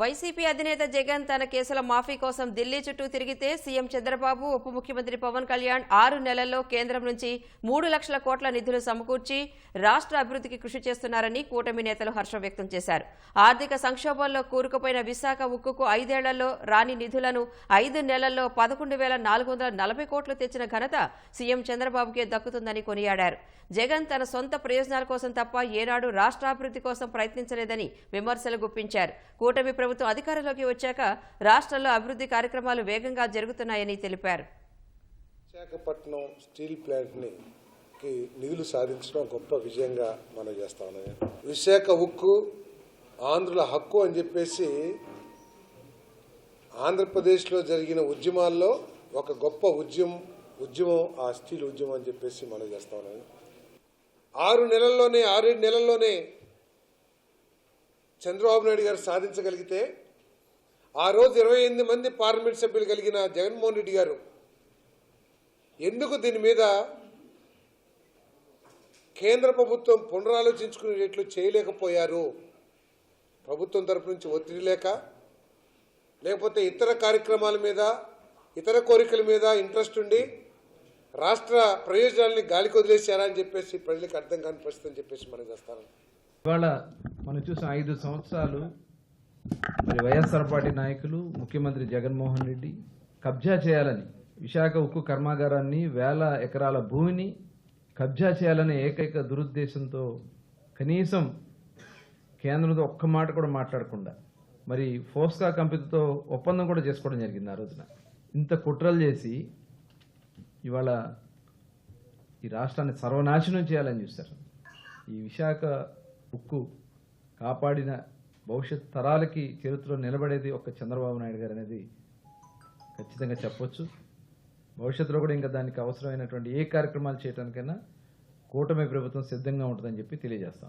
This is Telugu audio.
వైసీపీ అధినేత జగన్ తన కేసుల మాఫీ కోసం ఢిల్లీ చుట్టూ తిరిగితే సీఎం చంద్రబాబు ఉప ముఖ్యమంత్రి పవన్ కళ్యాణ్ ఆరు నెలల్లో కేంద్రం నుంచి మూడు లక్షల కోట్ల నిధులు సమకూర్చి రాష్ట్ర అభివృద్ధికి కృషి చేస్తున్నారని కూటమి నేతలు హర్షం వ్యక్తం చేశారు. ఆర్థిక సంక్షోభంలో కూరుకుపోయిన విశాఖ ఉక్కుకు ఐదేళ్ళలో రాని నిధులను ఐదు నెలల్లో పదకొండు వేల నాలుగు వందల నలభై కోట్లు తెచ్చిన ఘనత సీఎం చంద్రబాబుకే దక్కుతుందని కొనియాడారు. జగన్ తన సొంత ప్రయోజనాల కోసం తప్ప ఏనాడు రాష్ట్రాభివృద్ధి కోసం ప్రయత్నించలేదని విమర్శలు గుప్పించారు. కూటమి ప్రభుత్వం అధికారంలోకి వచ్చాక రాష్ట్రంలో అభివృద్ధి కార్యక్రమాలు వేగంగా జరుగుతున్నాయని తెలిపారు. విశాఖపట్నం స్టీల్ ప్లాంట్ని కి నిధులు సాధించడం గొప్ప విజయంగా మనం చేస్తా ఉన్నాం. విశాఖ ఉక్కు ఆంధ్రుల హక్కు అని చెప్పేసి ఆంధ్రప్రదేశ్లో జరిగిన ఉద్యమాల్లో ఒక గొప్ప ఉద్యమం ఉద్యమం ఆ స్టీల్ ఉద్యమం అని చెప్పేసి మనం చేస్తా ఉన్నాం. ఆరు నెలల్లోనే ఆరేడు నెలల్లోనే చంద్రబాబు నాయుడు గారు సాధించగలిగితే ఆ రోజు ఇరవై ఎనిమిది మంది పార్లమెంట్ సభ్యులు కలిగిన జగన్మోహన్ రెడ్డి గారు ఎందుకు దీని మీద కేంద్ర ప్రభుత్వం పునరాలోచించుకునేట్లు చేయలేకపోయారు? ప్రభుత్వం తరపు నుంచి ఒత్తిడి లేక లేకపోతే ఇతర కార్యక్రమాల మీద ఇతర కోరికల మీద ఇంట్రెస్ట్ ఉండి రాష్ట్ర ప్రయోజనాల్ని గాలికి వదిలేశారా అని చెప్పేసి ప్రజలకు అర్థం కాని పరిస్థితి అని చెప్పేసి మనం చేస్తాను. ఇవాళ మనం చూసిన ఐదు సంవత్సరాలు మరి వైఎస్ఆర్ పార్టీ నాయకులు ముఖ్యమంత్రి జగన్మోహన్ రెడ్డి కబ్జా చేయాలని విశాఖ ఉక్కు కర్మాగారాన్ని వేల ఎకరాల భూమిని కబ్జా చేయాలనే ఏకైక దురుద్దేశంతో కనీసం కేంద్రంతో ఒక్క మాట కూడా మాట్లాడకుండా మరి ఫోస్కా కంపెనీతో ఒప్పందం కూడా చేసుకోవడం జరిగింది ఆ రోజున. ఇంత కుట్రలు చేసి ఇవాళ ఈ రాష్ట్రాన్ని సర్వనాశనం చేయాలని చూస్తారు ఈ విశాఖ ఉక్కు కాపాడిన భవిష్యత్ తరాలకి చరిత్రలో నిలబడేది ఒక చంద్రబాబు నాయుడు గారు అనేది ఖచ్చితంగా చెప్పొచ్చు. భవిష్యత్తులో కూడా ఇంకా దానికి అవసరమైనటువంటి ఏ కార్యక్రమాలు చేయడానికైనా కూటమి ప్రభుత్వం సిద్ధంగా ఉంటుందని చెప్పి తెలియజేస్తా